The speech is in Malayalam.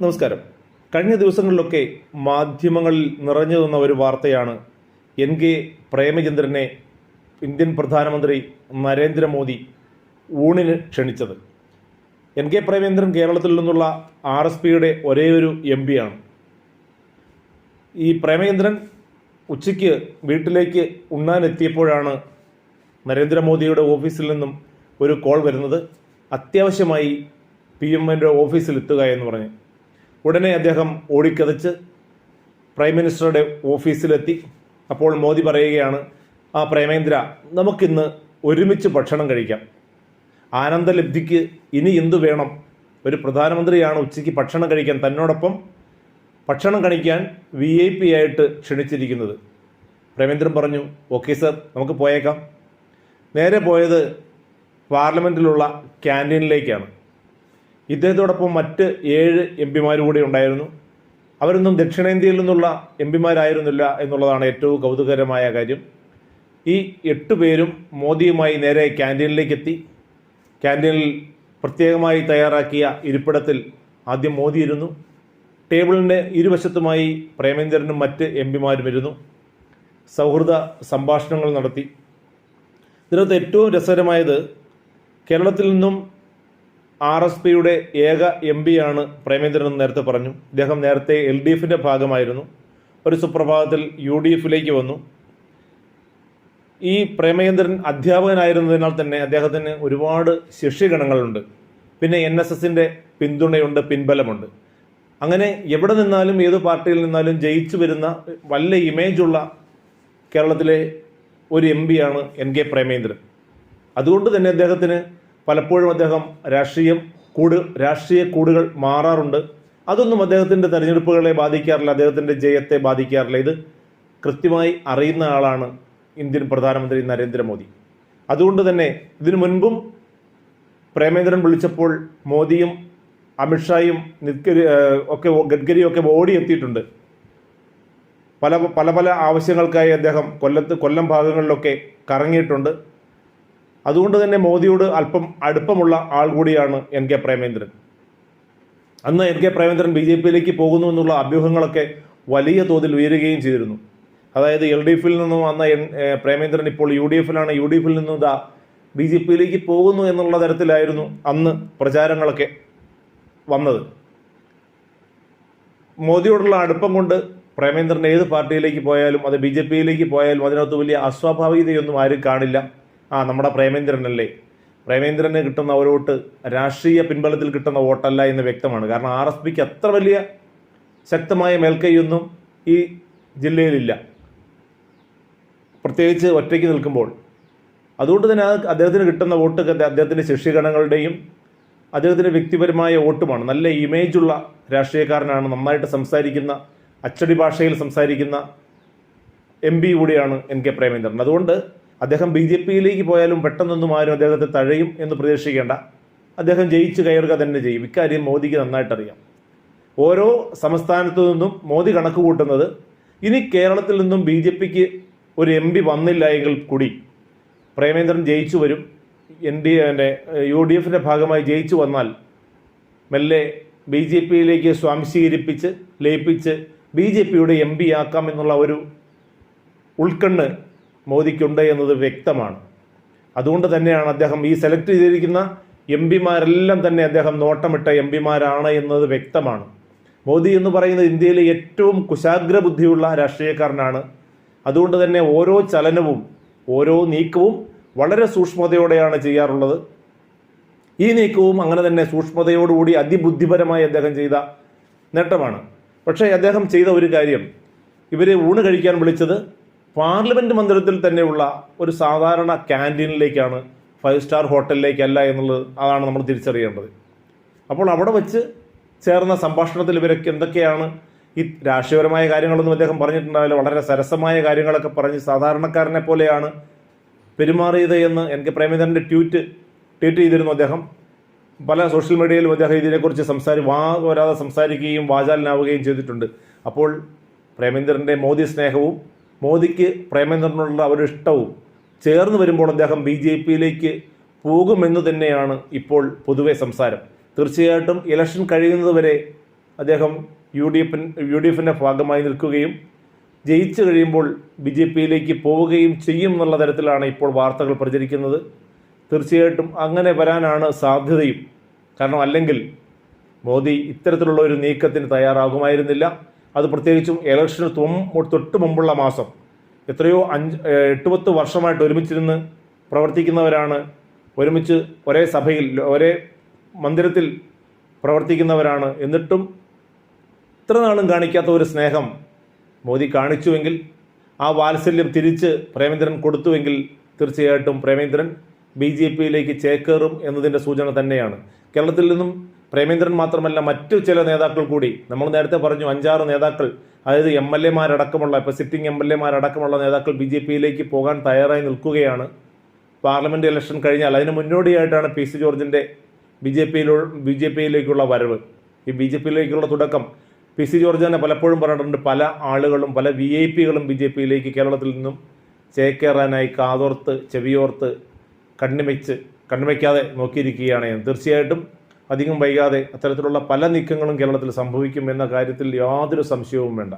നമസ്കാരം. കഴിഞ്ഞ ദിവസങ്ങളിലൊക്കെ മാധ്യമങ്ങളിൽ നിറഞ്ഞു നിന്ന ഒരു വാർത്തയാണ് എൻ കെ പ്രേമചന്ദ്രനെ ഇന്ത്യൻ പ്രധാനമന്ത്രി നരേന്ദ്രമോദി ഊണിന് ക്ഷണിച്ചത്. എൻ കെ പ്രേമചന്ദ്രൻ കേരളത്തിൽ നിന്നുള്ള ആർ എസ് പിയുടെ ഒരേയൊരു എം പിയാണ് ഈ പ്രേമചന്ദ്രൻ ഉച്ചയ്ക്ക് വീട്ടിലേക്ക് ഉണ്ണാനെത്തിയപ്പോഴാണ് നരേന്ദ്രമോദിയുടെ ഓഫീസിൽ നിന്നും ഒരു കോൾ വരുന്നത്. അത്യാവശ്യമായി പി എം എന്റെ ഓഫീസിൽ എത്തുക എന്ന് പറഞ്ഞ്. ഉടനെ അദ്ദേഹം ഓടിക്കതച്ച് പ്രൈം മിനിസ്റ്ററുടെ ഓഫീസിലെത്തി. അപ്പോൾ മോദി പറയുകയാണ് ആ പ്രേമേന്ദ്ര നമുക്കിന്ന് ഒരുമിച്ച് ഭക്ഷണം കഴിക്കാം. ആനന്ദലബ്ധിക്ക് ഇനി എന്തു വേണം? ഒരു പ്രധാനമന്ത്രിയാണ് ഉച്ചയ്ക്ക് ഭക്ഷണം കഴിക്കാൻ തന്നോടൊപ്പം ഭക്ഷണം കഴിക്കാൻ വി ഐ പി ആയിട്ട് ക്ഷണിച്ചിരിക്കുന്നത്. പ്രേമേന്ദ്രൻ പറഞ്ഞു ഓക്കെ സർ നമുക്ക് പോയേക്കാം. നേരെ പോയത് പാർലമെന്റിലുള്ള ക്യാന്റീനിലേക്കാണ്. ഇദ്ദേഹത്തോടൊപ്പം മറ്റ് ഏഴ് എം പിമാർ കൂടി ഉണ്ടായിരുന്നു. അവരൊന്നും ദക്ഷിണേന്ത്യയിൽ നിന്നുള്ള എം പിമാരായിരുന്നില്ല എന്നുള്ളതാണ് ഏറ്റവും കൗതുകരമായ കാര്യം. ഈ എട്ട് പേരും മോദിയുമായി നേരെ ക്യാന്റീനിലേക്ക് എത്തി ക്യാന്റീനിൽ പ്രത്യേകമായി തയ്യാറാക്കിയ ഇരിപ്പിടത്തിൽ ആദ്യം മോദി ഇരുന്നു. ടേബിളിന്റെ ഇരുവശത്തുമായി പ്രേമേന്ദ്രനും മറ്റ് എം പിമാരും ഇരുന്നു. സൗഹൃദ സംഭാഷണങ്ങൾ നടത്തി. ഇതിനകത്ത് ഏറ്റവും രസകരമായത് കേരളത്തിൽ നിന്നും ആർ എസ് പിയുടെ ഏക എം പിയാണ് പ്രേമേന്ദ്രൻ എന്ന് നേരത്തെ പറഞ്ഞു. അദ്ദേഹം നേരത്തെ എൽ ഡി എഫിന്റെ ഭാഗമായിരുന്നു. ഒരു സുപ്രഭാതത്തിൽ യു ഡി എഫിലേക്ക് വന്നു. ഈ പ്രേമേന്ദ്രൻ അധ്യാപകനായിരുന്നതിനാൽ തന്നെ അദ്ദേഹത്തിന് ഒരുപാട് ശിഷ്യഗണങ്ങളുണ്ട്. പിന്നെ എൻ എസ് എസിന്റെ പിന്തുണയുണ്ട് പിൻബലമുണ്ട്. അങ്ങനെ എവിടെ നിന്നാലും ഏത് പാർട്ടിയിൽ നിന്നാലും ജയിച്ചു വരുന്ന വല്ല ഇമേജുള്ള കേരളത്തിലെ ഒരു എം പിയാണ് എൻ കെ പ്രേമേന്ദ്രൻ. അതുകൊണ്ട് തന്നെ അദ്ദേഹത്തിന് പലപ്പോഴും അദ്ദേഹം രാഷ്ട്രീയം കൂട് രാഷ്ട്രീയ കൂടുകൾ മാറാറുണ്ട്. അതൊന്നും അദ്ദേഹത്തിന്റെ തെരഞ്ഞെടുപ്പുകളെ ബാധിക്കാറില്ല അദ്ദേഹത്തിന്റെ ജയത്തെ ബാധിക്കാറില്ല. ഇത് കൃത്യമായി അറിയുന്ന ആളാണ് ഇന്ത്യൻ പ്രധാനമന്ത്രി നരേന്ദ്രമോദി. അതുകൊണ്ട് തന്നെ ഇതിനു മുൻപും പ്രേമേന്ദ്രൻ വിളിച്ചപ്പോൾ മോദിയും അമിത്ഷായും നിത്കരി ഒക്കെ ഗഡ്കരിയും ഒക്കെ ഓടിയെത്തിയിട്ടുണ്ട്. പല പല പല ആവശ്യങ്ങൾക്കായി അദ്ദേഹം കൊല്ലത്ത് കൊല്ലം ഭാഗങ്ങളിലൊക്കെ കറങ്ങിയിട്ടുണ്ട്. അതുകൊണ്ട് തന്നെ മോദിയോട് അല്പം അടുപ്പമുള്ള ആൾ കൂടിയാണ് എൻ കെ പ്രേമേന്ദ്രൻ. അന്ന് N K Premendran B J പിയിലേക്ക് പോകുന്നു എന്നുള്ള അഭ്യൂഹങ്ങളൊക്കെ വലിയ തോതിൽ ഉയരുകയും ചെയ്തിരുന്നു. അതായത് എൽ ഡി എഫിൽ നിന്നും വന്ന എൻ പ്രേമേന്ദ്രൻ ഇപ്പോൾ യു ഡി എഫിലാണ്. യു ഡി എഫിൽ നിന്നും ഇതാ ബി ജെ പിയിലേക്ക് പോകുന്നു എന്നുള്ള തരത്തിലായിരുന്നു അന്ന് പ്രചാരങ്ങളൊക്കെ വന്നത്. മോദിയോടുള്ള അടുപ്പം കൊണ്ട് പ്രേമേന്ദ്രൻ ഏത് പാർട്ടിയിലേക്ക് പോയാലും അത് ബി ജെ പിയിലേക്ക് പോയാലും അതിനകത്ത് വലിയ അസ്വാഭാവികതയൊന്നും ആരും കാണില്ല. ആ നമ്മുടെ പ്രേമേന്ദ്രനല്ലേ? പ്രേമേന്ദ്രന് കിട്ടുന്ന ഒരു വോട്ട് രാഷ്ട്രീയ പിൻബലത്തിൽ കിട്ടുന്ന വോട്ടല്ല എന്ന് വ്യക്തമാണ്. കാരണം ആർ എസ് പിക്ക് അത്ര വലിയ ശക്തമായ മേൽക്കൈയൊന്നും ഈ ജില്ലയിലില്ല. പ്രത്യേകിച്ച് ഒറ്റയ്ക്ക് നിൽക്കുമ്പോൾ. അതുകൊണ്ട് തന്നെ അദ്ദേഹത്തിന് കിട്ടുന്ന വോട്ട് അദ്ദേഹത്തിന്റെ ശിഷ്യഗണങ്ങളുടെയും അദ്ദേഹത്തിന്റെ വ്യക്തിപരമായ വോട്ടുമാണ്. നല്ല ഇമേജുള്ള രാഷ്ട്രീയക്കാരനാണ്. നന്നായിട്ട് സംസാരിക്കുന്ന അച്ചടി ഭാഷയിൽ സംസാരിക്കുന്ന എം പി കൂടിയാണ് എൻ കെ പ്രേമേന്ദ്രൻ. അതുകൊണ്ട് അദ്ദേഹം ബി ജെ പിയിലേക്ക് പോയാലും പെട്ടെന്നൊന്നും ആരും അദ്ദേഹത്തെ തഴയും എന്ന് പ്രതീക്ഷിക്കേണ്ട. അദ്ദേഹം ജയിച്ചു കയറുക തന്നെ ചെയ്യും. ഇക്കാര്യം മോദിക്ക് നന്നായിട്ടറിയാം. ഓരോ സംസ്ഥാനത്തു നിന്നും മോദി കണക്ക് കൂട്ടുന്നത് ഇനി കേരളത്തിൽ നിന്നും ബി ജെ പിക്ക് ഒരു എം പി വന്നില്ല എങ്കിൽ കൂടി പ്രേമേന്ദ്രൻ ജയിച്ചു വരും. എൻ ഡി എന്റെ യു ഡി എഫിന്റെ ഭാഗമായി ജയിച്ചു വന്നാൽ മെല്ലെ ബി ജെ പിയിലേക്ക് സ്വാംശീകരിപ്പിച്ച് ലയിപ്പിച്ച് ബി ജെ പിയുടെ എം പി ആക്കാം എന്നുള്ള ഒരു ഉൾക്കണ്ണ് മോദിക്കുണ്ട് എന്നത് വ്യക്തമാണ്. അതുകൊണ്ട് തന്നെയാണ് അദ്ദേഹം ഈ സെലക്ട് ചെയ്തിരിക്കുന്ന എം പിമാരെല്ലാം തന്നെ അദ്ദേഹം നോട്ടമിട്ട എം പിമാരാണ് എന്നത് വ്യക്തമാണ്. മോദി എന്ന് പറയുന്നത് ഇന്ത്യയിലെ ഏറ്റവും കുശാഗ്ര ബുദ്ധിയുള്ള രാഷ്ട്രീയക്കാരനാണ്. അതുകൊണ്ട് തന്നെ ഓരോ ചലനവും ഓരോ നീക്കവും വളരെ സൂക്ഷ്മതയോടെയാണ് ചെയ്യാറുള്ളത്. ഈ നീക്കവും അങ്ങനെ തന്നെ സൂക്ഷ്മതയോടുകൂടി അതിബുദ്ധിപരമായി അദ്ദേഹം ചെയ്ത നേട്ടമാണ്. പക്ഷേ അദ്ദേഹം ചെയ്ത ഒരു കാര്യം. ഇവരെ ഊണ് കഴിക്കാൻ വിളിച്ചത് പാർലമെന്റ് മന്ദിരത്തിൽ തന്നെയുള്ള ഒരു സാധാരണ ക്യാന്റീനിലേക്കാണ് ഫൈവ് സ്റ്റാർ ഹോട്ടലിലേക്കല്ല എന്നുള്ളത് അതാണ് നമ്മൾ തിരിച്ചറിയേണ്ടത്. അപ്പോൾ അവിടെ വെച്ച് ചേർന്ന സംഭാഷണത്തിൽ ഇവരൊക്കെ എന്തൊക്കെയാണ് ഈ രാഷ്ട്രീയപരമായ കാര്യങ്ങളൊന്നും അദ്ദേഹം പറഞ്ഞിട്ടുണ്ടാവില്ല. വളരെ സരസമായ കാര്യങ്ങളൊക്കെ പറഞ്ഞ് സാധാരണക്കാരനെ പോലെയാണ് പെരുമാറിയത് എന്ന് എൻ കെ പ്രേമചന്ദ്രന്റെ ട്വീറ്റ് ട്വീറ്റ് ചെയ്തിരുന്നു അദ്ദേഹം. പല സോഷ്യൽ മീഡിയയിലും അദ്ദേഹം ഇതിനെക്കുറിച്ച് സംസാരി വാ വരാതെ സംസാരിക്കുകയും വാചാലനാവുകയും ചെയ്തിട്ടുണ്ട്. അപ്പോൾ പ്രേമേന്ദ്രന്റെ മോദി സ്നേഹവും മോദിക്ക് പ്രേമചന്ദ്രനോടുള്ള അവരുടെ ഇഷ്ടവും ചേർന്ന് വരുമ്പോൾ അദ്ദേഹം ബി ജെ പിയിലേക്ക് പോകുമെന്ന് തന്നെയാണ് ഇപ്പോൾ പൊതുവെ സംസാരം. തീർച്ചയായിട്ടും ഇലക്ഷൻ കഴിയുന്നതുവരെ അദ്ദേഹം യു ഡി എഫിൻ യു ഡി എഫിന്റെ ഭാഗമായി നിൽക്കുകയും ജയിച്ചു കഴിയുമ്പോൾ ബി ജെ പിയിലേക്ക് പോവുകയും ചെയ്യും എന്നുള്ള തരത്തിലാണ് ഇപ്പോൾ വാർത്തകൾ പ്രചരിക്കുന്നത്. തീർച്ചയായിട്ടും അങ്ങനെ വരാനാണ് സാധ്യതയും. കാരണം അല്ലെങ്കിൽ മോദി ഇത്തരത്തിലുള്ള ഒരു നീക്കത്തിന് തയ്യാറാകുമായിരുന്നില്ല. അത് പ്രത്യേകിച്ചും ഇലക്ഷന് തൊട്ട് മുമ്പുള്ള മാസം. എത്രയോ അഞ്ച് എട്ട് പത്ത് വർഷമായിട്ട് ഒരുമിച്ചിരുന്ന് പ്രവർത്തിക്കുന്നവരാണ്. ഒരുമിച്ച് ഒരേ സഭയിൽ ഒരേ മന്ദിരത്തിൽ പ്രവർത്തിക്കുന്നവരാണ്. എന്നിട്ടും ഇത്ര നാളും കാണിക്കാത്ത ഒരു സ്നേഹം മോദി കാണിച്ചുവെങ്കിൽ ആ വാത്സല്യം തിരിച്ച് പ്രേമേന്ദ്രൻ കൊടുത്തുവെങ്കിൽ തീർച്ചയായിട്ടും പ്രേമേന്ദ്രൻ ബി ജെ പിയിലേക്ക് ചേക്കേറും എന്നതിന്റെ സൂചന തന്നെയാണ്. കേരളത്തിൽ നിന്നും പ്രേമേന്ദ്രൻ മാത്രമല്ല മറ്റു ചില നേതാക്കൾ കൂടി. നമ്മൾ നേരത്തെ പറഞ്ഞു അഞ്ചാറ് നേതാക്കൾ അതായത് എം എൽ എമാരടക്കമുള്ള ഇപ്പോൾ സിറ്റിംഗ് എം എൽ എമാരടക്കമുള്ള നേതാക്കൾ ബി ജെ പിയിലേക്ക് പോകാൻ തയ്യാറായി നിൽക്കുകയാണ്. പാർലമെന്റ് ഇലക്ഷൻ കഴിഞ്ഞാൽ അതിന് മുന്നോടിയായിട്ടാണ് പി സി ജോർജിന്റെ ബി ജെ പിയിലോ ബി ജെ പിയിലേക്കുള്ള വരവ്. ഈ ബി ജെ പിയിലേക്കുള്ള തുടക്കം പി സി ജോർജ് തന്നെ പലപ്പോഴും പറഞ്ഞിട്ടുണ്ട്. പല ആളുകളും പല വി ഐ പികളും ബി ജെ പിയിലേക്ക് കേരളത്തിൽ നിന്നും ചേക്കേറാനായി കാതോർത്ത് ചെവിയോർത്ത് കണ്ണുവെച്ച് കണ്ണിമയ്ക്കാതെ നോക്കിയിരിക്കുകയാണ്. തീർച്ചയായിട്ടും അധികം വൈകാതെ അത്തരത്തിലുള്ള പല നീക്കങ്ങളും കേരളത്തിൽ സംഭവിക്കും എന്ന കാര്യത്തിൽ യാതൊരു സംശയവും വേണ്ട.